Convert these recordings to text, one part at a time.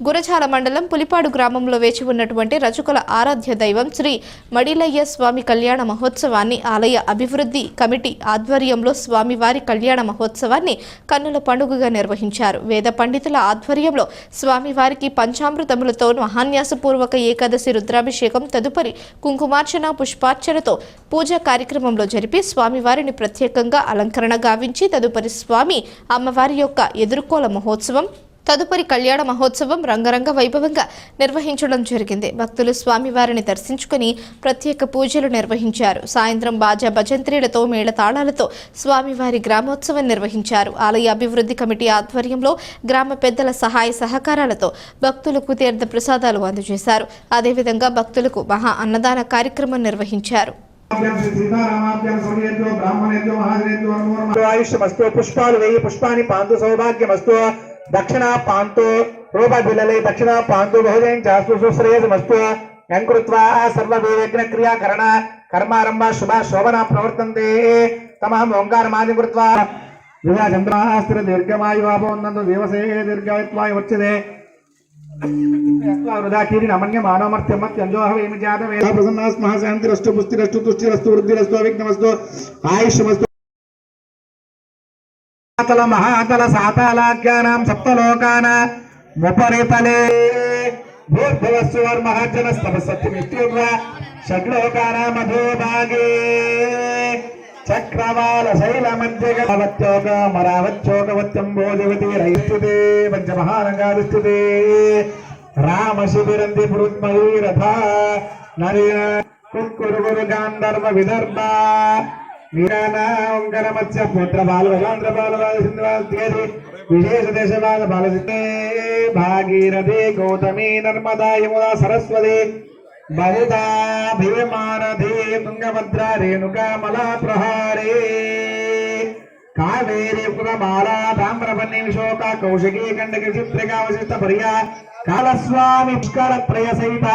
గురజాల మండలం పులిపాడు గ్రామంలో వేచి ఉన్నటువంటి రజకుల ఆరాధ్య దైవం శ్రీ మడిలయ్య స్వామి కళ్యాణ మహోత్సవాన్ని ఆలయ అభివృద్ధి కమిటీ ఆధ్వర్యంలో స్వామివారి కళ్యాణ మహోత్సవాన్ని కన్నుల పండుగగా నిర్వహించారు. వేద పండితుల ఆధ్వర్యంలో స్వామివారికి పంచామృతములతో మహాన్యాసపూర్వక ఏకాదశి రుద్రాభిషేకం తదుపరి కుంకుమార్చన పుష్పార్చనతో పూజా కార్యక్రమంలో జరిపి స్వామివారిని ప్రత్యేకంగా అలంకరణ గావించి తదుపరి స్వామి అమ్మవారి యొక్క ఎదుర్కోల మహోత్సవం తదుపరి కళ్యాణ మహోత్సవం రంగరంగ వైభవంగా నిర్వహించడం జరిగింది. భక్తులు స్వామివారిని దర్శించుకుని ప్రత్యేక పూజలు నిర్వహించారు. సాయంత్రం బాజా భజంత్రీలతో మేళతాళాలతో స్వామివారి గ్రామోత్సవం నిర్వహించారు. ఆలయ అభివృద్ధి కమిటీ ఆధ్వర్యంలో గ్రామ పెద్దల సహాయ సహకారాలతో భక్తులకు తీర్థ ప్రసాదాలు అందజేశారు. అదేవిధంగా భక్తులకు మహా అన్నదాన కార్యక్రమం నిర్వహించారు. పుష్పాలు వెయ్యి పుష్పాన్ని పాంతు సౌభాగ్యమస్తు దక్షిణ పాంతు రూప దక్షిణ పాంతు బహుజయం చాస్తు సుశ్రేయసమస్తు యంకృత్వా సర్వవేదగ్న క్రియాకరణ కర్మారంభ శుభ శోభన ప్రవర్తంతే. తమహం ఓంకారమాది కృత్వా. వివా చంద్రాస్త్ర దీర్ఘమాయువాపవందంతు దేవసే దీర్ఘాయుత్వాయ వచ్చదే. వృధాకీరి నమన్య మానవమర్త్యమత్యంజోహవేమి జాతవే. అవిఘ్నమస్తు ఆయుష్మస్తు అతల మహాతల సాతాలాఖ్యానాం సప్తలోకాన ఉపరితలే. భూర్భువస్సువర్ మహాజన స్తపసత్యమిత్యుగ్ర షడ్లోకాన మధోభాగే చక్రవాల శైల మధ్యగవత్యోక మరావత్యోకవత్యం భోజవతి రైస్తుతే పంచమహారంగాదిస్తుతే రామ శిబిరంది పురుత్మయూరథ నరేణ కుక్కురుగురు గాంధర్వ విదర్భ వీరానాంకర పుత్ర బాలవలాంధ్ర బాలవాద సింధువాద తేరి విశేష దేశవాద బాలసిద్ధే భాగీరథి గౌతమి నర్మదా యమునా సరస్వతి బహుదా భీమానధి తుంగభద్ర రేణుకా మలా ప్రహారే కావేరి పురమాలా తామ్రపన్ని విశోక కౌశికీ కండక చిత్రికా వశిష్ట పర్యా కాలస్వామి పుష్కర త్రయ సహిత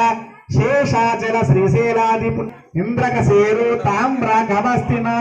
శేషాచల శ్రీశైలాది ఇంద్రక సేరు తామ్ర గమస్తి నాగశాశత్కోటి